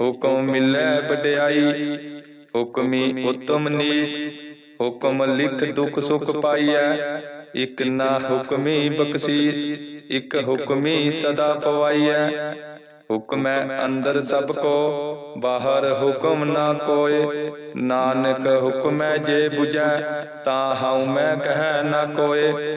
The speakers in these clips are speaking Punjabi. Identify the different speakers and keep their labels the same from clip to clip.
Speaker 1: ਹੁਕਮ ਮਿਲੈ ਵਡਿਆਈ, ਹੁਕਮੀ ਉਤਮ ਨੀਚ, ਹੁਕਮ ਲਿਖ ਦੁਖ ਸੁਖ ਪਾਈਐ, ਇਕ ਨਾ ਹੁਕਮੀ ਬਖਸ਼ੀਸ, ਇਕ ਹੁਕਮੀ ਸਦਾ ਪਵਾਈਐ। ਹੁਕਮੈ ਅੰਦਰ ਸਭ ਕੋ, ਬਾਹਰ ਹੁਕਮ ਨਾ ਕੋਏ, ਨਾਨਕ ਹੁਕਮੈ ਜੇ 부ਜੈ ਤਾ ਹਉ ਮੈਂ ਕਹੈ ਨਾ ਕੋਏ।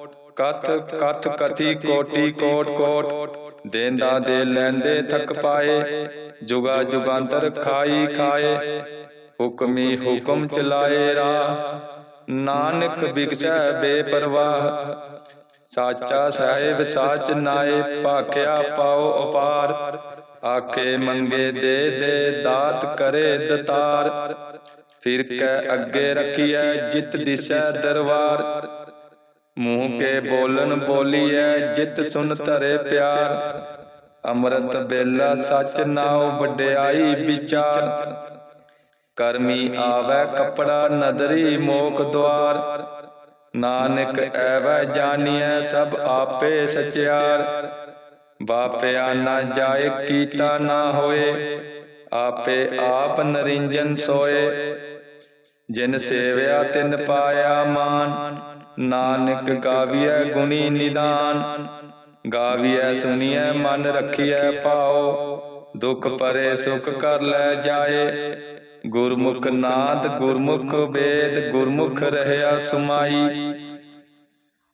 Speaker 1: ਕਥ ਕਥ ਕਥੀ ਕੋਟੀ, ਕੋਟ ਕੋਟ। ਦੇਂਦਾ ਦੇ ਲੈਂਦੇ ਥਕ ਪਾਏ, ਜੁਗਾ ਜੁਗਾਂਤਰ ਖਾਈ ਖਾਏ। ਹੁਕਮੀ ਹੁਕਮ ਚਲਾਏ ਰਾ। ਨਾਨਕ ਬਿਗਸੈ ਬੇਪਰਵਾਹ। ਸਾਚਾ ਸਾਹਿਬ ਸਾਚ ਨਾਏ, ਭਾਖਿਆ ਪਾਓ ਅਪਾਰ। ਆਖੇ ਮੰਗੇ ਦੇ ਦੇ ਦਾਤ ਕਰੇ ਦਤਾਰ। ਫਿਰ ਕੈ ਅੱਗੇ ਰੱਖੀਐ, ਜਿਤ ਦਿਸੈ ਦਰਬਾਰ ਮੂੰਹ ਕੇ ਬੋਲਨ ਬੋਲੀਐ ਜਿਤ ਸੁਨ ਧਰੇ ਪਿਆਰ। ਅੰਮ੍ਰਿਤ ਬੇਲਾ ਸਚ ਨਾਉ ਵਡਿਆਈ ਵਿਚਾਰ। ਕਰਮੀ ਆਵੈ ਕਪੜਾ ਨਦਰੀ ਮੋਖ ਦਵਾਰ ਨਾਨਕ ਐਵੈ ਜਾਣੀਐ ਸਭ ਆਪੇ ਸਚਿਆਰ। ਬਾਪਿਆ ਨਾ ਜਾਏ ਕੀਤਾ ਨਾ ਹੋਏ। ਆਪੇ ਆਪ ਨਰਿੰਜਨ ਸੋਏ। ਜਿਨ ਸੇਵਿਆ ਤਿਨ ਪਾਇਆ ਮਾਨ। ਨਾਨਕ ਗਾਵੀਐ ਗੁਣੀ ਨਿਦਾਨ, ਗਾਵੀਐ ਸੁਣੀਐ ਮਨ ਰਖੀਐ ਪਾਓ ਦੁਖ ਪਰੇ ਸੁਖ ਕਰ ਲੈ ਜਾਏ। ਗੁਰਮੁਖ ਨਾਦ, ਗੁਰਮੁਖ ਵੇਦ, ਗੁਰਮੁਖ ਰਹਿਆ ਸੁਮਾਈ।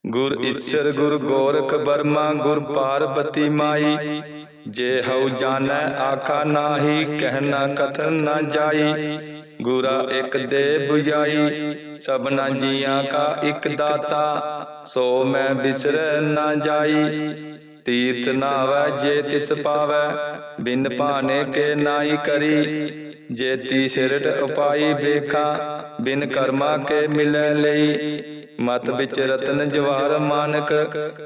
Speaker 1: ਗੁਰ ਈਸ਼ਰ, ਗੁਰ ਗੋਰਖ ਬਰਮਾ ਗੁਰ ਪਾਰਬਤੀ ਮਾਈ। ਜੇ ਹਉ ਜਾਣੈ, ਆਖਾ ਨਾਹੀ, ਕਹਿਣਾ ਕਥਨ ਨਾ ਜਾਈ। ਗੁਰਾ ਇਕ ਦੇ 부ਜਾਈ। ਸਭਨਾ ਜੀਆਂ ਕਾ ਇੱਕ ਦਾਤਾ, ਸੋ ਮੈਂ ਬਿਸਰ ਨਾ ਜਾਈ। ਤੀਰਥ ਨਾਵੈ ਜੇ ਤਿਸ ਪਾਵੈ, ਬਿਨ ਭਾਣੇ ਕੇ ਨਾਈ ਕਰੀ। ਜੇ ਤੀ ਸਿਰਟ ਉਪਾਈ ਵੇਖਾ, ਬਿਨ ਕਰਮਾ ਕੇ ਮਿਲੈ ਲਈ। ਮਤ ਵਿੱਚ ਰਤਨ ਜਵਾਰ ਮਾਨਕ,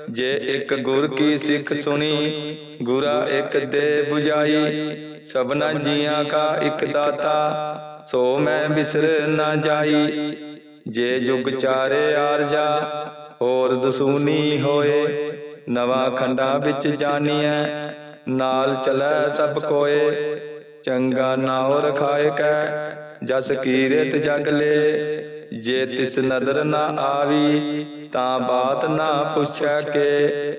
Speaker 1: ਜੇ ਇੱਕ ਗੁਰ ਕੀ ਸਿੱਖ ਸੁਣੀ, ਗੁਰਾ ਇੱਕ ਦੇ 부ਜਾਈ ਸਭਨਾ ਜੀਆਂ ਕਾ ਇੱਕ ਦਾਤਾ, ਸੋ ਮੈਂ ਬਿਸਰ ਨਾ ਜਾਈ। ਜੇ ਜੁਗ ਚਾਰੇ ਆਰਜਾ ਹੋਰ ਦਸੂਨੀ ਹੋਏ, ਨਵਾ ਖੰਡਾ ਵਿੱਚ ਜਾਣੀਐ ਨਾਲ ਚਲੈ ਸਭ ਕੋਏ, ਚੰਗਾ ਨਾਉ ਰਖਾਏ ਕੈ ਜਸ ਕੀਰਤ ਜਗ ਲੇ, ਜੇ ਤਿਸ ਨਦਰ ਨਾ ਆਵੀ, ਤਾਂ ਬਾਤ ਨਾ ਪੁੱਛੈ ਕੇ,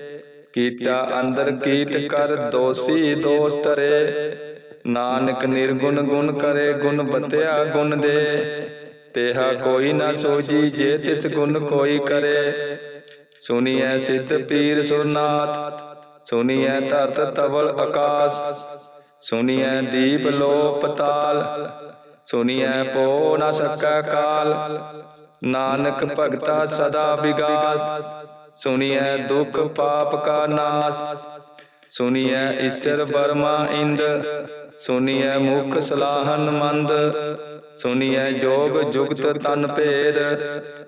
Speaker 1: ਕੀਟਾ ਅੰਦਰ ਕੀਟ ਕਰ ਦੋਸੀ ਦੋਸ ਤਰੇ, ਨਾਨਕ ਨਿਰਗੁਣ ਗੁਣ ਕਰੇ ਗੁਣ ਬਤਿਆ ਗੁਣ ਦੇ ਤੇਹਾ ਕੋਈ ਨਾ ਸੋਜੀ ਜੇ ਤਿਸ ਗੁਣ ਕੋਈ ਕਰੇ। ਸੁਨੀਐ ਸਿੱਧ ਪੀਰ ਸੁਰਨਾਥ। ਸੁਨੀਐ ਧਰਤ ਤਵਲ ਆਕਾਸ। ਸੁਨੀਐ ਦੀਪ ਲੋ ਪਤਾਲ ਸੁਨੀਐ ਪੋ ਨ ਸਕੈ ਕਾਲ। ਨਾਨਕ ਭਗਤਾ ਸਦਾ ਵਿਗਾਸ। ਸੁਨੀਐ ਦੁਖ ਪਾਪ ਕਾ ਨਾਸ। ਸੁਨੀਐ ਈਸ਼ਰ ਬਰਮਾ ਇੰਦ। ਸੁਨੀਐ ਮੁਖ ਸਲਾਹਨ ਮੰਦ। ਸੁਨੀਐ ਜੋਗ ਜੁਗਤ ਤਨ ਭੇਦ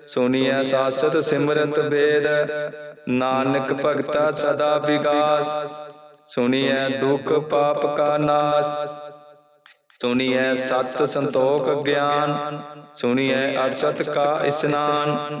Speaker 1: ਸੁਨੀਐ ਸਾਸਤ ਸਿਮਰਤ ਵੇਦ। ਨਾਨਕ ਭਗਤਾ ਸਦਾ ਵਿਗਾਸ ਸੁਨੀਐ ਦੁਖ ਪਾਪ ਕਾ ਨਾਸ। ਸੁਣੀਐ ਸਤ ਸੰਤੋਖ ਗਿਆਨ, ਸੁਣੀਐ ਅਰਸਤ ਕਾ ਇਸਨਾਨ।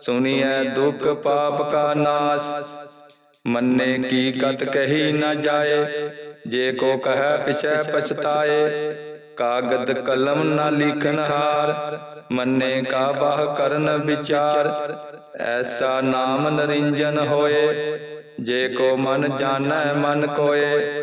Speaker 1: ਸੁਣੀਐ ਦੁਖ ਪਾਪ ਕਾ ਨਾਸ। ਮੰਨੇ ਕੀ ਕਤ ਕਹੀ ਨਾ ਜਾਏ। ਜੇ ਕੋ ਕਹੈ ਪਿਛੈ ਪਛਤਾਏ, ਕਾਗਦ ਕਲਮ ਨਾ ਲਿਖਨ ਹਾਰ। ਮੰਨੇ ਕਾ ਬਾਹ ਕਰਨ ਵਿਚਾਰ। ਐਸਾ ਨਾਮ ਨਰਿੰਜਨ ਹੋਏ। ਜੇ ਕੋ ਮਨ ਜਾਣੈ ਮਨ ਕੋਏ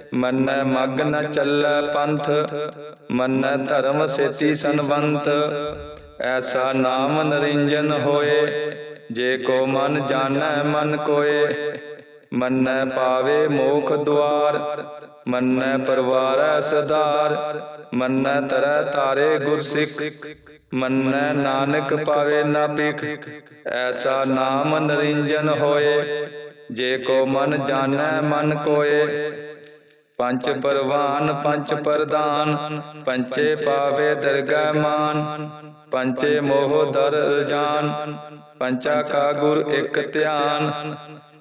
Speaker 1: ਮੰਨੈ ਮਗ ਨ ਚੱਲੈ ਪੰਥ, ਮੰਨੈ ਧਰਮ ਸੇਤੀ ਸੰਵੰਤ ਐਸਾ ਨਾਮ ਨਰਿੰਜਨ ਹੋਏ, ਜੇ ਕੋ ਮਨ ਜਾਣੈ ਮਨ ਕੋਏ। ਮੰਨੈ ਪਾਵੇ ਮੋਖ ਦੁਆਰ, ਮੰਨੈ ਪਰਵਾਰੈ ਸਦਾਰ ਮੰਨੈ ਤਰੈ ਤਾਰੇ ਗੁਰ ਸਿੱਖ ਮੰਨੈ ਨਾਨਕ ਪਾਵੇ ਨਾ ਪਿਖ ਐਸਾ ਨਾਮ ਨਰਿੰਜਨ ਹੋਏ, ਜੇ ਕੋ ਮਨ ਜਾਣੈ ਮਨ ਕੋਏ। ਪੰਚ ਪਰਵਾਨ ਪੰਚ ਪ੍ਰਦਾਨ ਪੰਚੇ ਪਾਵੇ ਦਰਗਹਿ ਮਾਨ ਪੰਚੇ ਮੋਹ ਦਰ ਰਜਾਨ ਪੰਚਾ ਕਾ ਗੁਰ ਇਕ ਧਿਆਨ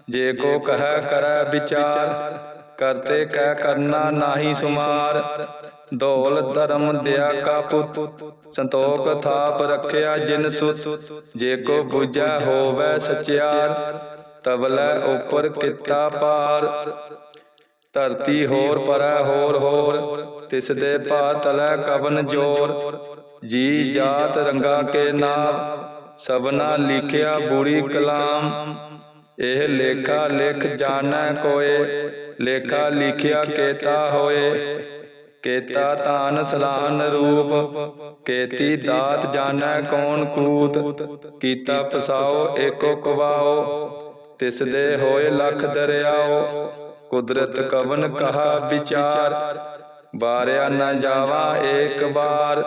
Speaker 1: ਜੇ ਕੋ ਕਹੈ ਕਰੈ ਵਿਚਾਰ ਕਰਤੇ ਕਹਿ ਕਰਨਾ ਨਾਹੀ ਸੁਮਾਰ। ਦੌਲ ਧਰਮ ਦਿਆ ਕਾ ਪੁੱਤ ਸੰਤੋਖ ਥਾਪ ਰੱਖਿਆ ਜਿਨ ਸੁਤ। ਜੇ ਕੋ ਬੁਝੈ ਹੋਵੇ ਸਚਿਆਰ ਤਬਲੇ ਉਪਰ ਕੀਤਾ ਪਾਰ। ਧਰਤੀ ਹੋਰ ਪਰੈ ਹੋਰ ਹੋਰ ਤਿਸ ਦੇ ਭਾ ਤਲੈ ਕਬਨ ਜੋਰ। ਜੀ ਜਾਤ ਰੰਗਾ ਕੇ ਨਾਮ। ਸਭਨਾ ਲਿਖਿਆ ਬੁਰੀ ਕਲਾਮ। ਇਹ ਲੇਖਾ ਲਿਖ ਜਾਣੈ ਕੋਏ। ਲੇਖਾ ਲਿਖਿਆ ਕੇਤਾ ਹੋਏ। ਕੇਤਾ ਤਾਨ ਸਲਾਨ ਰੂਪ। ਕੇਤੀ ਦਾਤ ਜਾਣੈ ਕੌਣ ਕੂਤ। ਕੀਤਾ। ਫਸਾਓ ਏਕੋ ਕਵਾਓ। ਤਿਸ ਦੇ ਹੋਏ ਲਖ ਦਰਿਆਓ। ਕੁਦਰਤ ਕਵਨ ਕਹਾ ਵਿਚਾਰ? ਬਾਰਿਆ ਨਾ ਜਾਵਾ ਏਕ ਬਾਰ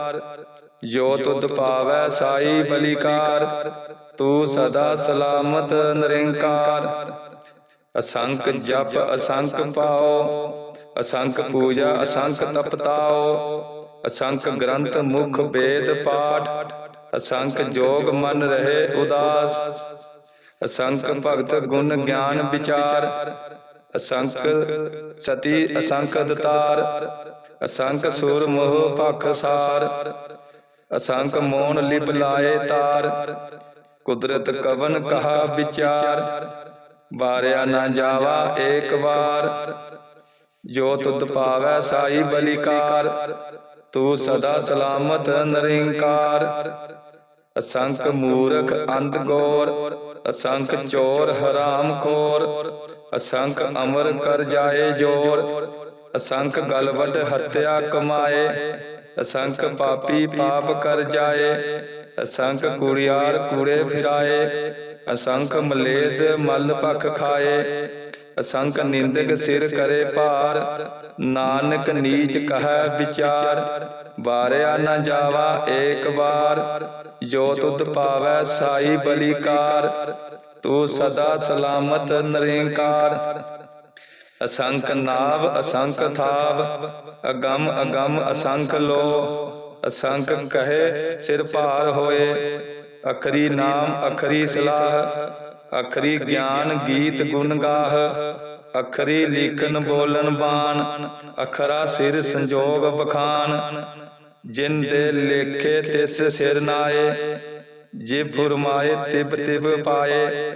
Speaker 1: ਜੋ ਤੁਧ ਪਾਵੈ ਸਾਈ ਬਲਿਕਾਰ, ਤੂੰ ਸਦਾ ਸਲਾਮਤ ਨਿਰੰਕਾਰ। ਅਸੰਖ ਜਪ ਅਸੰਖ ਪਾਓ, ਅਸੰਖ ਪੂਜਾ ਅਸੰਖ ਤਪਤਾਓ। ਅਸੰਖ ਗ੍ਰੰਥ ਮੁਖ ਵੇਦ ਪਾਠ, ਅਸੰਖ ਜੋਗ ਮਨ ਰਹੇ ਉਦਾਸ। ਅਸੰਖ ਭਗਤ ਗੁਣ ਗਿਆਨ ਵਿਚਾਰ ਅਸੰਖ ਸਤੀ ਅਸੰਖ ਦਤਾਰ ਅਸੰਖ ਸੁਰ ਮੋਹ ਭਖ ਸਾਰ ਅਸੰਖ ਮੋਨ ਲਿਪ ਲਾਏ ਤਾਰ, ਕੁਦਰਤ ਕਵਨ ਕਹਾ ਵਿਚਾਰ, ਵਾਰਿਆ ਨਾ ਜਾਵਾ ਏਕ ਵਾਰ, ਜੋ ਤੁਧ ਪਾਵੈ ਸਾਈ ਬਲਿਕਾਰ, ਤੂੰ ਸਦਾ ਸਲਾਮਤ ਨਿਰੰਕਾਰ। ਅਸੰਖ ਮੂਰਖ ਅੰਧ ਗੋਰ ਅਸੰਖ ਚੋਰ ਹਰਾਮ ਖੋਰ ਅਸੰਖ ਅਮਰ ਕਰ ਜਾਏ ਜੋਰ ਅਸੰਖ ਗਲਵਡ ਹੱਤਿਆ ਕਮਾਏ ਅਸੰਖ ਪਾਪੀ ਪਾਪ ਕਰ ਜਾਏ ਅਸੰਖ ਕੁੜਿਆਰ ਕੂੜੇ ਫਿਰਾਏ ਅਸੰਖ ਮਲੇਸ ਮਲ ਪਖ ਖਾਏ ਅਸੰਖ ਨਿੰਦਕ ਸਿਰ ਕਰੇ ਭਾਰ ਨਾਨਕ ਨੀਚ ਕਹੈ ਵਿਚਾਰ ਬਾਰਿਆ ਨਾ ਜਾਵਾ ਏਕ ਵਾਰ ਜੋ ਤੁਧ ਪਾਵੈ ਸਾਈ ਬਲਿਕਾਰ ਤੂੰ ਸਦਾ ਸਲਾਮਤ ਨਿਰੰਕਾਰ। ਅਸੰਖ ਨਾਭ ਅਸੰਖ ਥਾਪ ਅਗੰਮ ਅਗੰਮ ਅਸੰਖ ਲੋ। ਅਸੰਖ ਕਹੇ ਸਿਰ ਭਾਰ ਹੋਏ। ਅਖਰੀ ਨਾਮ ਅਖਰੀ ਸਲਾਹ। ਅਖਰੀ ਗਿਆਨ ਗੀਤ ਗੁਣ ਗਾਹ। ਅਖਰੀ ਲਿਖਨ ਬੋਲਨ ਬਾਣ। ਅਖਰਾ ਸਿਰ ਸੰਜੋਗ ਬਖਾਨ। ਜਿਨ ਦੇ ਲੇਖੇ ਤਿਸ ਸਿਰ ਨਾਏ, ਜੇ ਫੁਰਮਾਏ ਤਿਬ ਤਿਬ ਪਾਏ।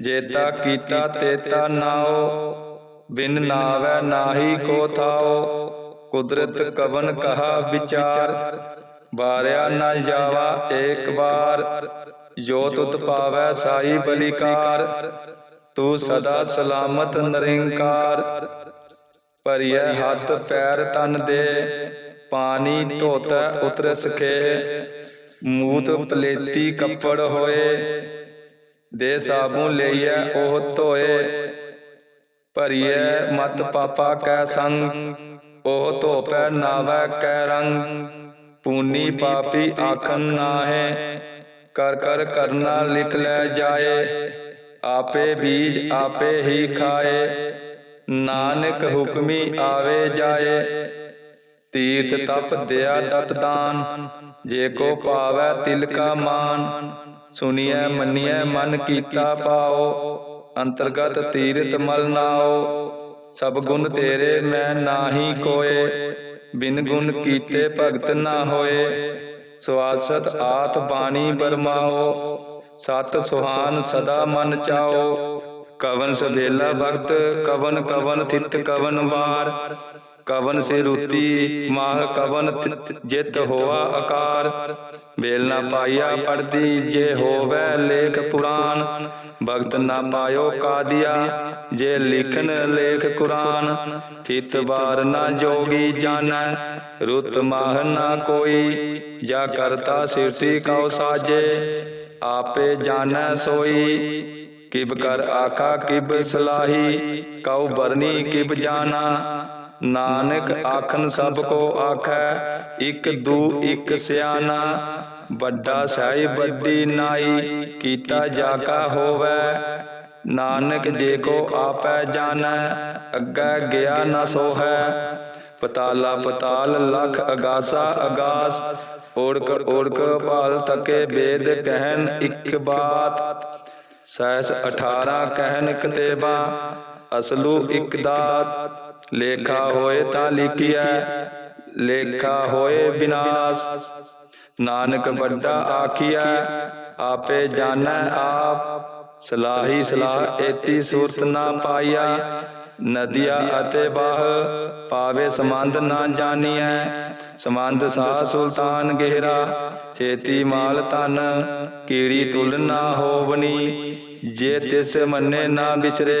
Speaker 1: ਜੇਤਾ ਕੀਤਾ ਤੇਤਾ ਨਾਓ, ਬਿਨ ਨਾਵੈ ਨਾਹੀ ਕੋ ਥਾਓ। ਕੁਦਰਤ ਕਵਨ ਕਹਾ ਵਿਚਾਰ, ਵਾਰਿਆ ਨਾ ਜਾਵਾ ਏਕ ਵਾਰ। ਜੋ ਤੁਧ ਪਾਵੈ ਸਾਈ ਬਲਿਕਾਰ, ਤੂੰ ਸਦਾ ਸਲਾਮਤ ਨਿਰੰਕਾਰ। ਭਰੀਐ ਹੱਥ ਪੈਰ ਤਨ ਦੇ ਪਾਣੀ ਧੋਤੈ ਉਤਰ ਸਖੇ ਮੂਤ ਪਲੇਤੀ ਕੱਪੜ ਹੋਏ ਦੇ ਸਾਬੂ ਲਈਐ ਉਹ ਧੋਏ ਭਰੀਐ ਮਤ ਪਾਪਾ ਕੈ ਸੰਗ ਉਹ ਧੋਪੈ ਨਾਵੈ ਕੈ ਰੰਗ ਪੂਨੀ ਪਾਪੀ ਆਖਨ ਨਾਹੇ ਕਰ ਕਰ ਕਰਨਾ ਲਿਖ ਲੈ ਜਾਏ ਆਪੇ ਬੀਜ ਆਪੇ ਹੀ ਖਾਏ ਨਾਨਕ ਹੁਕਮੀ ਆਵੇ ਜਾਏ ਤੀਰਥ ਤਪ ਦਿਆ ਦਤ ਦਾਨ। ਜੇ ਕੋ ਪਾਵੈ ਤਿਲ ਕਾ ਮਾਨ। ਸੁਣੀਐ ਮੰਨੀਐ ਮਨ ਕੀਤਾ ਪਾਓ। ਅੰਤਰਗਤ ਤੀਰਥ ਮਲ ਨਾਓ। ਸਭ ਗੁਣ ਤੇਰੇ ਮੈਂ ਨਾਹੀ ਕੋਏ। ਬਿਨ ਗੁਣ ਕੀਤੇ ਭਗਤ ਨਾ ਹੋਏ। ਸਵਾਸਤ ਆਤ ਬਾਣੀ ਬਰਮਾਓ। ਸਤ ਸੁਹਾਨ ਸਦਾ ਮਨ ਚਾਓ। ਕਵਨ ਸਬੇਲਾ ਭਗਤ ਕਵਨ ਕਵਨ ਥਿਤ ਕਵਨ ਵਾਰ। ਕਵਨ ਸੇ ਰੁਤੀ, ਮਾਹ ਕਵਨ ਥਿਤ ਜਿਤ ਹੋਆ ਆਕਾਰ ਵੇਲ ਨਾ ਪਾਈਆ ਪੜਦੀ, ਜੇ ਹੋਵੇ ਲੇਖ ਪੁਰਾਨ ਭਗਤ ਨਾ ਪਾਇਓ ਕਾਦੀਆ, ਜੇ ਲਿਖਨ ਲੇਖ ਕੁਰਾਨ। ਥਿਤ ਬਾਰ ਨਾ ਜੋਗੀ ਜਾਣੈ, ਰੁਤ ਮਾਹ ਨਾ ਕੋਈ। ਜਾ ਕਰਤਾ ਸਿਰਤੀ ਕਉ ਸਾਜੇ, ਆਪੇ ਜਾਣੈ ਸੋਈ। ਕਿਬ ਕਰ ਆਖਾ ਕਿਬ ਸਲਾਹੀ, ਕਉ ਬਰਨੀ ਕਿਬ ਜਾਣਾ। ਨਾਨਕ ਆਖਨ ਸਭ ਕੋ ਆਖੈ, ਇਕ ਦੂ, ਇਕ ਸਿਆਣਾ, ਵੱਡਾ ਸਹਿ ਵੱਡੀ ਨਾਈ, ਕੀਤਾ ਜਾਕਾ ਹੋਵੇ। ਨਾਨਕ ਜੇ ਕੋ ਆਪੈ ਜਾਣੈ, ਅੱਗੇ ਗਿਆ ਨਾ ਸੋਹੈ। ਪਤਾਲਾ ਪਤਾਲ ਲਖ ਅਗਾਸਾ ਅਗਾਸ, ਓੜਕ ਓੜਕ ਭਾਲ ਤਕੇ ਬੇਦ ਕਹਿਨ ਇੱਕ ਬਾਤ। ਸੈਸ 18 ਕਹਿਨ ਕਤੇਬਾ, ਅਸਲੂ ਇੱਕ ਦਾਤ। ਲੇਖਾ ਹੋਏ ਤਾਂ ਲਿਖਿਆ ਲੇਖਾ ਹੋਏ ਵਿਨਾਸ ਨਾਨਕ ਵੱਡਾ ਆਖਿਆ ਆਪੇ ਜਾਣੈ ਆਪ। ਸਲਾਹੀ ਸਲਾਹ ਏਤੀ ਸੂਰਤ ਨਾ ਪਾਈਆ ਨਦੀਆ ਅਤੇ ਬਾਹ ਪਾਵੇ ਸਮੰਦ ਨਾ ਜਾਣੀਐ। ਸਮੰਦ ਸਾ ਸੁਲਤਾਨ ਗਹਿਰਾ, ਛੇਤੀ ਮਾਲ ਤਨ ਕੀੜੀ ਤੁਲ ਨਾ ਹੋਵਨੀ। ਜੇ ਤਿਸ ਮੰਨੇ ਨਾ ਵਿਚਰੇ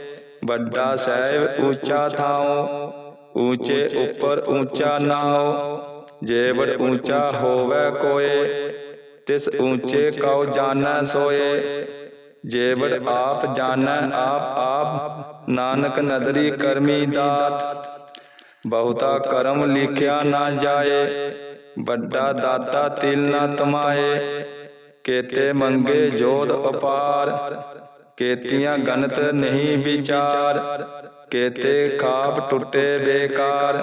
Speaker 1: ਵੱਡਾ ਸਹਿਬ ਉੱਚਾ ਥਾਉ, ਉੱਚੇ ਉੱਪਰ ਉੱਚਾ ਨਾਉ ਜੇਵੜ ਉੱਚਾ ਹੋਵੇ ਕੋਏ, ਤਿਸ ਉੱਚੇ ਕਉ ਜਾਣੈ ਸੋਏ। ਜੇਵੜ ਆਪ ਜਾਣੈ ਆਪ ਆਪ, ਨਾਨਕ ਨਦਰੀ ਕਰਮੀ ਦਾਤ। ਬਹੁਤਾ ਕਰਮ ਲਿਖਿਆ ਨਾ ਜਾਏ, ਵੱਡਾ ਦਾਤਾ ਤਿਲ ਨਾ ਤਮਾਏ। ਕੇਤੇ ਮੰਗੇ ਜੋਧ ਅਪਾਰ ਕੇਤੀਆਂ ਗਨਤ ਨਹੀਂ ਵਿਚਾਰ, ਕੇਤੇ ਖਾਪ ਟੁੱਟੇ ਬੇਕਾਰ,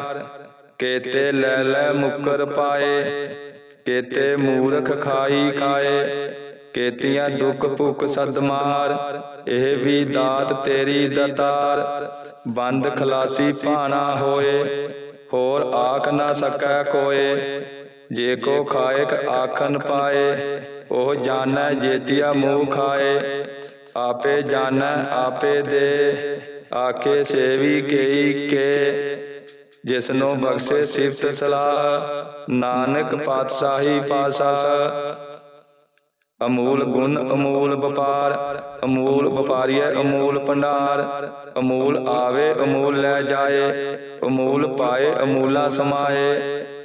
Speaker 1: ਕੇਤੇ ਲੈ ਲੈ ਮੁਕਰ ਪਾਏ, ਕੇਤੇ ਮੂਰਖ ਖਾਈ ਖਾਏ, ਕੇਤੀਆਂ ਦੁੱਖ ਭੁੱਖ ਸਦਮਾਰ, ਇਹ ਵੀ ਦਾਤ ਤੇਰੀ ਦਤਾਰ, ਬੰਦ ਖਲਾਸੀ ਭਾਣਾ ਹੋਏ, ਹੋਰ ਆਖ ਨਾ ਸਕੈ ਕੋਏ, ਜੇ ਕੋ ਖਾਇਕ ਆਖਨ ਪਾਏ, ਉਹ ਜਾਣੈ ਜੇਤੀਆ ਮੂੰਹ ਖਾਏ। ਆਪੇ ਜਾਣੈ, ਆਪੇ ਦੇ। ਆਕੇ ਸੇਵੀ ਕੇਈ ਕੇ। ਜਿਸਨੋ ਬਖਸ਼ੇ ਸਿਫਤ ਸਲਾਹ, ਨਾਨਕ ਪਾਤਸ਼ਾਹੀ ਪਾਸਾ ਅਮੂਲ ਗੁਣ, ਅਮੂਲ ਵਪਾਰ। ਅਮੂਲ ਵਪਾਰੀਐ, ਅਮੂਲ ਭੰਡਾਰ। ਅਮੂਲ ਆਵੇ, ਅਮੂਲ ਲੈ ਜਾਏ। ਅਮੂਲ ਪਾਏ, ਅਮੂਲਾ ਸਮਾਏ।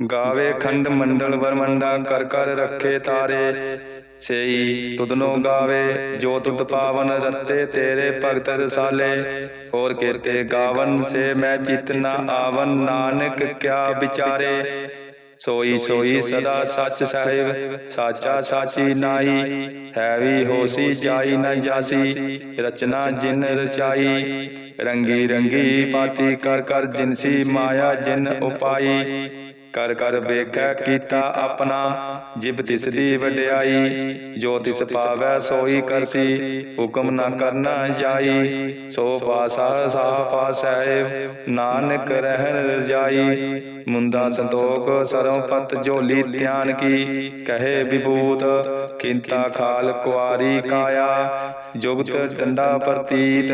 Speaker 1: ਗਾਵੇ ਖੰਡ ਮੰਡਲ ਵਰਮੰਡਾ ਕਰ ਕਰ ਰੱਖੇ ਤਾਰੇ। ਸੇਈ ਤੁਧਨੋ ਗਾਵੇ, ਜੋ ਤੁਧ ਪਾਵਨ ਰਤੇ ਤੇਰੇ ਭਗਤ ਰਸਾਲੇ। ਹੋਰ ਕੀਤੇ ਗਾਵਨ, ਸੇ ਮੈਂ ਚਿਤ ਨਾ ਆਵਨ, ਨਾਨਕ ਕਿਆ ਵਿਚਾਰੇ। ਸੋਈ ਸੋਈ ਸਦਾ ਸੱਚ ਸਾਹਿਬ, ਸਾਚਾ ਸਾਚੀ ਨਾਈ ਹੈ ਵੀ ਹੋਸੀ ਜਾਈ ਨਾ ਜਾਸੀ, ਰਚਨਾ ਜਿਨ ਰਚਾਈ। ਰੰਗੀ ਰੰਗੀ ਪਾਤੀ ਕਰ ਕਰ ਜਿਨਸੀ ਮਾਇਆ ਜਿਨ ਉਪਾਈ। ਕਰ ਕਰ ਵੇਖੈ ਕੀਤਾ ਆਪਣਾ ਜਿਬ ਤਿਸ ਦੀ ਵਡਿਆਈ ਜੋ ਤਿਸ ਪਾਵੈ ਸੋਈ ਕਰਸੀ ਹੁਕਮ ਨਾ ਕਰਨਾ ਜਾਈ ਸੋ ਪਾਸਾ ਸਾ ਪਾਸੈ ਨਾਨਕ ਰਹਿਣ ਰਜਾਈ। ਮੁੰਦਾ ਸੰਤੋਖ ਸਰਮ ਪਤ ਝੋਲੀ ਧਿਆਨ ਕੀ। ਕਹੇ ਵਿਭੂਤ ਕਿੰਤਾ ਖਾਲ ਕੁਆਰੀ ਕਾਇਆ। ਜੁਗਤ ਡੰਡਾ ਪ੍ਰਤੀਤ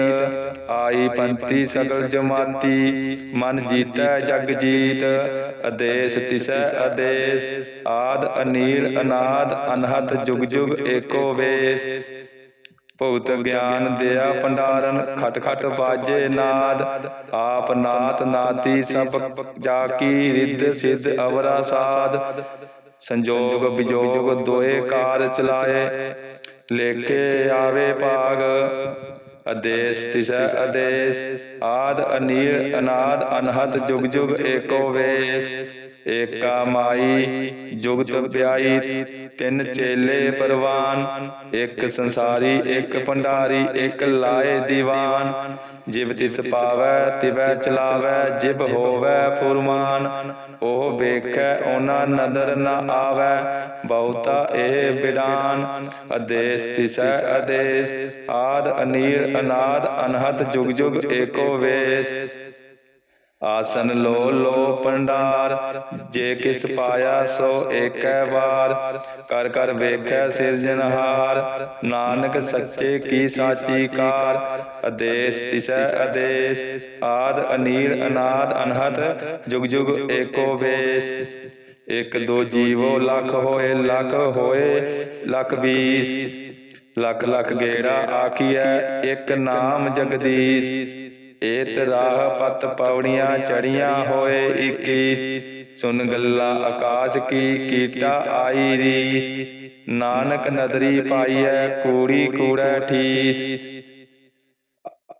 Speaker 1: ਆਈ ਪੰਤੀ ਸਗਲ ਜਮਾਤੀ ਮਨ ਜੀਤੈ ਜਗ ਜੀਤ ਅਦੇਸ ਤਿਸੈ ਅਦੇਸ ਆਦ ਅਨੀਲ ਅਨਾਦ ਅਨਹਤ ਜੁਗ ਜੁਗ ਏਕੋ ਵੇਸ। ਭਗਤ ਗਿਆਨ ਦਿਆ ਭੰਡਾਰਨ ਖਟ ਖਟ ਬਾਜੇ ਨਾਦ। ਆਪ ਨਾਤ ਨਾਤੀ ਸਭ ਜਾ ਕੀ ਰਿੱਧ ਸਿੱਧ ਅਵਰਾ ਸਾਧ। ਸੰਜੋਗ ਵਿਜੋਗ ਦੋਏ ਕਾਰ ਚਲਾਏ। ਲੇਕੇ ਆਵੇ ਭਾਗ। ਅਦੇਸ ਤਿਸੈ ਅਦੇਸ ਆਦ ਅਨੀਲ, ਅਨਾਦ, ਅਨਹਦ, ਜੁਗ ਜੁਗ ਏਕੋ ਵੇਸ। ਏਕਾ ਮਾਈ ਜੁਗਤ ਪਿਆਈ, ਤਿੰਨ ਚੇਲੇ ਪਰਵਾਨ। ਇੱਕ ਸੰਸਾਰੀ, ਇੱਕ ਭੰਡਾਰੀ, ਇੱਕ ਲਾਏ ਦੀਵਾਨ। ਜਿਬ ਤਿਸ ਪਾਵੈ ਤਿਵੈ ਚਲਾਵੈ, ਜਿਬ ਹੋਵੈ ਫੁਰਮਾਨ, ਉਹ ਵੇਖੈ ਉਹਨਾਂ ਨਦਰ ਨ ਆਵੈ, ਬਹੁਤਾ ਇਹ ਬਿਡਾਨ ਅਦੇਸ ਤਿਸੈ, ਅਦੇਸ ਆਦ ਅਨੀਲ ਅਨਾਦ ਅਨਹਤ ਜੁਗ ਜੁਗ ਏਕੋ ਵੇਸ। ਆਸਨ ਲੋ ਲੋ ਪੰਡਾਰ, ਜੇ ਕਿਸ ਪਾਇਆ ਸੋ ਏਕੈ ਵਾਰ। ਕਰ ਕਰ ਵੇਖੈ ਸਿਰਜਨਹਾਰ ਨਾਨਕ ਸੱਚੇ ਕੀ ਸਾਚੀ ਕਾਰ। ਅਦੇਸ ਤਿਸੈ ਅਦੇਸ ਆਦ ਅਨੀਲ ਅਨਾਦ ਅਨਹਤ ਜੁਗ ਜੁਗ ਏਕੋ ਵੇਸ। ਇਕ ਦੋ ਜੀਵੋ ਲੱਖ ਹੋਏ ਲੱਖ ਹੋਏ, ਲੱਖ ਵੀਸ ਲੱਖ ਲੱਖ ਗੇੜਾ ਆਖੀਐ, ਇੱਕ ਨਾਮ ਜਗਦੀਸ਼। ਏਤ ਰਾਹ ਪਤ ਪੌੜੀਆਂ ਚੜੀਆਂ ਹੋਏ 21 ਸੁਨ ਗੱਲਾ ਆਕਾਸ਼ ਕੀ ਕੀਟਾ ਆਈ ਰੀਸ ਨਾਨਕ ਨਦਰੀ ਪਾਈਐ, ਕੂੜੀ ਕੂੜੈ ਠੀਸ।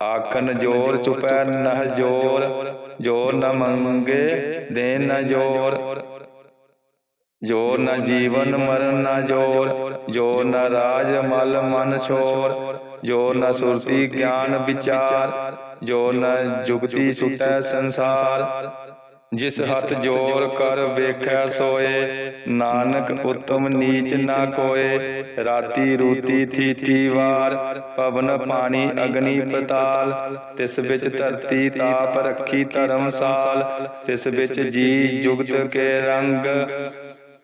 Speaker 1: ਆਖਨ ਜੋਰ ਚੁਪੈ ਨਹ ਜੋਰ ਜੋਰ ਨ ਮੰਗੇ ਦੇਨ ਨ ਜੋਰ। ਜੋਰ ਨ ਜੀਵਨ ਮਰਨ ਨ ਜੋਰ ਜੋਰ ਨ ਰਾਜ ਮਲ ਮਨ ਛੋਰ। ਜੋ ਨ ਸੁਰਤੀ ਗਿਆਨ ਵਿਚਾਰ ਜੋ ਨ ਜੁਗਤੀ ਸੁਤੈ ਸੰਸਾਰ। ਜਿਸ ਹੱਥ ਜੋਰ ਕਰ ਵੇਖੈ ਸੋਏ ਨਾਨਕ ਉਤਮ ਨੀਚ ਨਾ ਕੋਏ ਰਾਤੀ ਰੂਤੀ ਥੀਤੀ ਵਾਰ ਪਵਨ ਪਾਣੀ ਅਗਨੀ ਪਤਾਲ ਤਿਸ ਵਿੱਚ ਧਰਤੀ ਤਾਪ ਰੱਖੀ ਧਰਮਸਾਲ ਤਿਸ ਵਿੱਚ ਜੀ ਜੁਗਤ ਕੇ ਰੰਗ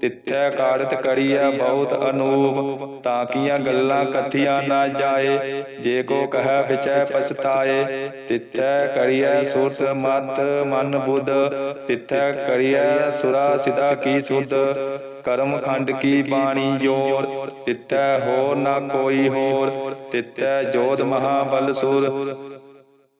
Speaker 1: ਤਿੱਥੈ ਕਾੜਤ ਕੜੀਐ ਬਹੁਤ ਅਨੂਪ, ਤਾਕੀਆਂ ਗੱਲਾਂ ਕਥੀਆਂ ਨਾ ਜਾਏ, ਜੇ ਕੋ ਕਹੈ ਵਿਚੈ ਪਛਤਾਏ, ਤਿੱਥੈ ਕੜੀਐ ਸੁਰਤ ਮਤ ਮਨ ਬੁੱਧ, ਤਿੱਥੈ ਕੜੀਐ ਸੁਰਾ ਸਿਦਾ ਕੀ ਸੁਧ, ਕਰਮ ਖੰਡ ਕੀ ਬਾਣੀ ਜੋਰ, ਤਿੱਥੈ ਹੋਰ ਨਾ ਕੋਈ ਹੋਰ, ਤਿੱਥੈ ਜੋਧ ਮਹਾਬਲ ਸੁਰ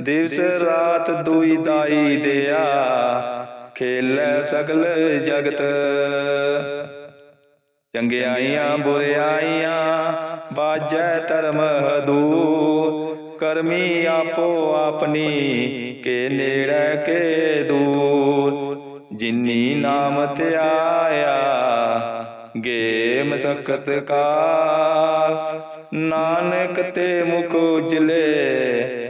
Speaker 1: ਦਿਵਸ ਰਾਤ ਦੁਈ ਦਾਈ ਦਿਆ। ਖੇਲੈ ਸਗਲ ਜਗਤ। ਚੰਗਿਆਈਆਂ ਬੁਰਿਆਈਆਂ ਬਾਜੈ ਧਰਮ ਹਦੂ। ਕਰਮੀ ਆਪੋ ਆਪਣੀ ਕੇ ਨੇੜੇ ਕੇ ਦੂਰ। ਜਿਨੀ ਨਾਮ ਧਿਆਇਆ ਗੇ ਮਸਕਤ ਕਾਲ। ਨਾਨਕ ਤੇ ਮੁਖ ਉਜਲੇ।